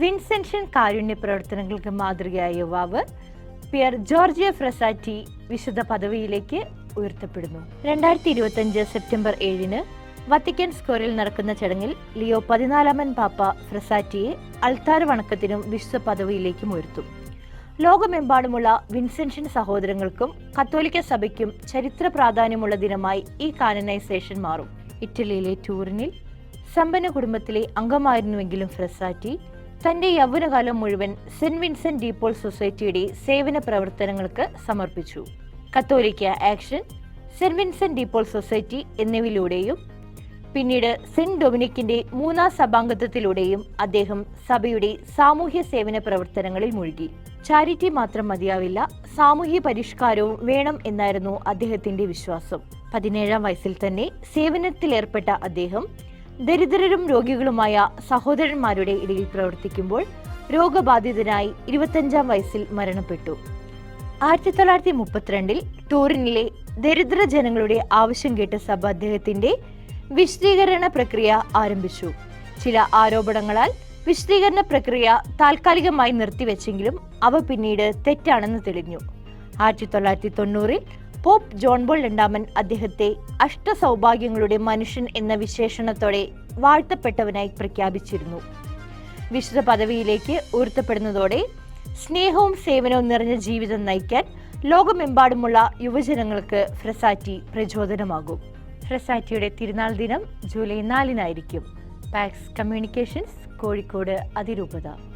Vincentian കാരുണ്യ പ്രവർത്തനങ്ങൾക്ക് മാതൃകയായ യുവാവ് peer Georgia ഫ്രസാറ്റി വിശുദ്ധ പദവിയിലേക്ക് ഉയർത്തപ്പെടുന്നു. രണ്ടായിരത്തി ഇരുപത്തിയഞ്ച് സെപ്റ്റംബർ ഏഴിന് വത്തിക്കാൻ സ്ക്വയറിൽ നടക്കുന്ന ചടങ്ങിൽ ലിയോ പതിനാലാമൻ പാപ്പ ഫ്രസാറ്റിയെ അൾത്താര വണക്കത്തിനും വിശുദ്ധ പദവിയിലേക്കും ഉയർത്തും. ലോകമെമ്പാടുമുള്ള വിൻസെൻഷൻ സഹോദരങ്ങൾക്കും കത്തോലിക്ക സഭയ്ക്കും ചരിത്ര പ്രാധാന്യമുള്ള ദിനമായി ഈ കാനനൈസേഷൻ മാറും. ഇറ്റലിയിലെ ടൂറിനിൽ സമ്പന്ന കുടുംബത്തിലെ അംഗമായിരുന്നുവെങ്കിലും ഫ്രസാറ്റി തന്റെ യൗവനകാലം മുഴുവൻ സെന്റ് വിൻസെന്റ് ഡീപോൾ സൊസൈറ്റിയുടെ സേവന പ്രവർത്തനങ്ങൾക്ക് സമർപ്പിച്ചു. കത്തോലിക്ക action Saint Vincent de Paul Society എന്നിവയിലൂടെയും പിന്നീട് സെന്റ് ഡൊമിനിക്കിന്റെ മൂന്നാം സഭാംഗത്വത്തിലൂടെയും അദ്ദേഹം സഭയുടെ സാമൂഹ്യ സേവന പ്രവർത്തനങ്ങളിൽ മുഴുകി. ചാരിറ്റി മാത്രം മതിയാവില്ല സാമൂഹ്യ പരിഷ്കാരവും വേണം എന്നായിരുന്നു അദ്ദേഹത്തിന്റെ വിശ്വാസം. പതിനേഴാം വയസ്സിൽ തന്നെ സേവനത്തിലേർപ്പെട്ട അദ്ദേഹം ദരിദ്രരും രോഗികളുമായ സഹോദരന്മാരുടെ ഇടയിൽ പ്രവർത്തിക്കുമ്പോൾ രോഗബാധിതനായി ഇരുപത്തഞ്ചാം വയസ്സിൽ മരണപ്പെട്ടു. ആയിരത്തി തൊള്ളായിരത്തി മുപ്പത്തിരണ്ടിൽ ടൂറിനിലെ ദരിദ്ര ജനങ്ങളുടെ ആവശ്യം കേട്ട സഭ അദ്ദേഹത്തിന്റെ വിശദീകരണ പ്രക്രിയ ആരംഭിച്ചു. ചില ആരോപണങ്ങളാൽ വിശദീകരണ പ്രക്രിയ താൽക്കാലികമായി നിർത്തിവെച്ചെങ്കിലും അവ പിന്നീട് തെറ്റാണെന്ന് തെളിഞ്ഞു. ആയിരത്തി തൊള്ളായിരത്തി തൊണ്ണൂറിൽ പോപ്പ് ജോൺ ബോൾ രണ്ടാമൻ അദ്ദേഹത്തെ അഷ്ടസൗഭാഗ്യങ്ങളുടെ മനുഷ്യൻ എന്ന വിശേഷണത്തോടെ വാഴ്ത്തപ്പെട്ടവനായി പ്രഖ്യാപിച്ചിരുന്നു. വിശുദ്ധ പദവിയിലേക്ക് ഉയർത്തപ്പെടുന്നതോടെ സ്നേഹവും സേവനവും നിറഞ്ഞ ജീവിതം നയിക്കാൻ ലോകമെമ്പാടുമുള്ള യുവജനങ്ങൾക്ക് ഫ്രസാറ്റി പ്രചോദനമാകും. ഫ്രസാറ്റിയുടെ തിരുനാൾ ദിനം ജൂലൈ നാലിനായിരിക്കും. പാക്സ് കമ്മ്യൂണിക്കേഷൻസ് കോഴിക്കോട് അതിരൂപത.